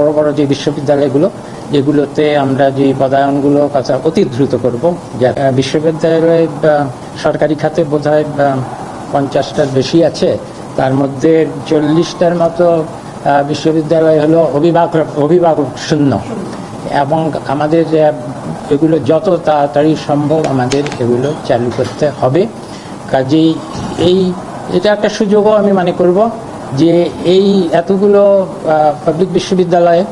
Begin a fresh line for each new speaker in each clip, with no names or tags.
বড় বড় যে বিশ্ববিদ্যালয়গুলো, যেগুলোতে আমরা যে পদায়নগুলো কাছে অতি দ্রুত করব বিশ্ববিদ্যালয়ে সরকারি খাতে বোধ হয় পঞ্চাশটার বেশি আছে, তার মধ্যে চল্লিশটার মতো বিশ্ববিদ্যালয় হলো অভিভাবক অভিভাবক শূন্য। এবং আমাদের এগুলো যত তাড়াতাড়ি সম্ভব আমাদের এগুলো চালু করতে হবে। কাজেই এই, এটা একটা সুযোগও আমি মনে করব। যে এই এতগুলো পাবলিক বিশ্ববিদ্যালয়ে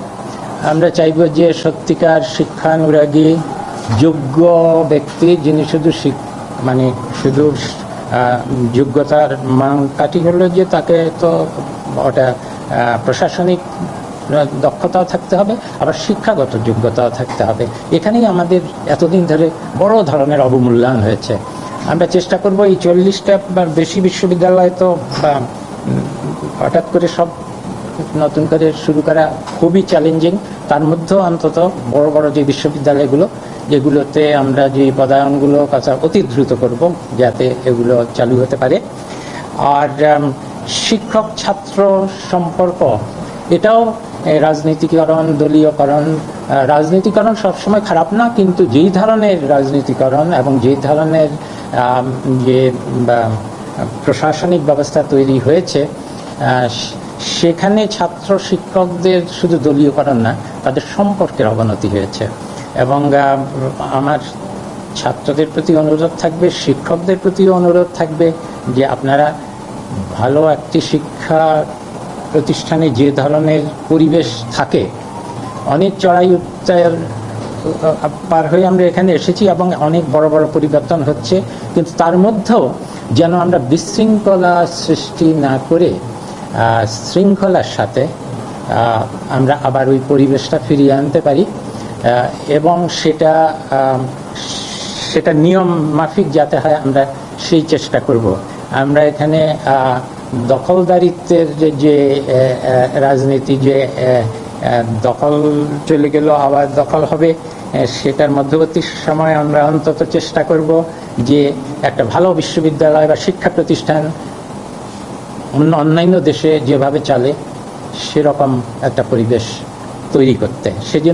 আমরা চাইব যে সত্যিকার শিক্ষানুরাগী, যোগ্য ব্যক্তি যিনি শুধু মানে শুধু যোগ্যতার মান কাটি হলো যে তাকে তো ওটা প্রশাসনিক দক্ষতাও থাকতে হবে, আবার শিক্ষাগত যোগ্যতাও থাকতে হবে। এখানেই আমাদের এতদিন ধরে বড় ধরনের অবমূল্যায়ন হয়েছে। আমরা চেষ্টা করব এই চল্লিশটা বেশি বিশ্ববিদ্যালয় তো হঠাৎ করে সব নতুন করে শুরু করা খুবই চ্যালেঞ্জিং তার মধ্যেও অন্তত বড় বড় যে বিশ্ববিদ্যালয়গুলো, যেগুলোতে আমরা যে পদায়নগুলো কাছে অতি দ্রুত করব, যাতে এগুলো চালু হতে পারে। আর শিক্ষক ছাত্র সম্পর্ক, এটাও রাজনীতিকরণ, দলীয়করণ রাজনীতিকরণ সবসময় খারাপ না, কিন্তু যেই ধরনের রাজনীতিকরণ এবং যেই ধরনের যে প্রশাসনিক ব্যবস্থা তৈরি হয়েছে সেখানে ছাত্র শিক্ষকদের শুধু দলীয়করণ না, তাদের সম্পর্কের অবনতি হয়েছে। এবং আমার ছাত্রদের প্রতি অনুরোধ থাকবে, শিক্ষকদের প্রতিও অনুরোধ থাকবে যে আপনারা ভালো একটি শিক্ষা প্রতিষ্ঠানে যে ধরনের পরিবেশ থাকে, অনেক চড়াই উত্তর পার হয়ে আমরা এখানে এসেছি এবং অনেক বড় বড় পরিবর্তন হচ্ছে। কিন্তু তার মধ্যেও যেন আমরা বিশৃঙ্খলা সৃষ্টি না করে শৃঙ্খলার সাথে আমরা আবার ওই পরিবেশটা ফিরিয়ে আনতে পারি। এবং সেটা সেটা নিয়ম মাফিক যাতে হয়, আমরা সেই চেষ্টা করব। আমরা এখানে দখলদারিত্বের যে রাজনীতি, যে দখল চলে গেল, আবার দখল হবে সেটার মধ্যবর্তী সময় আমরা অন্তত চেষ্টা করব যে একটা ভালো বিশ্ববিদ্যালয় বা শিক্ষা প্রতিষ্ঠান অন্য অন্যান্য দেশে যেভাবে চালে সেরকম একটা পরিবেশ তৈরি করতে। সেজন্য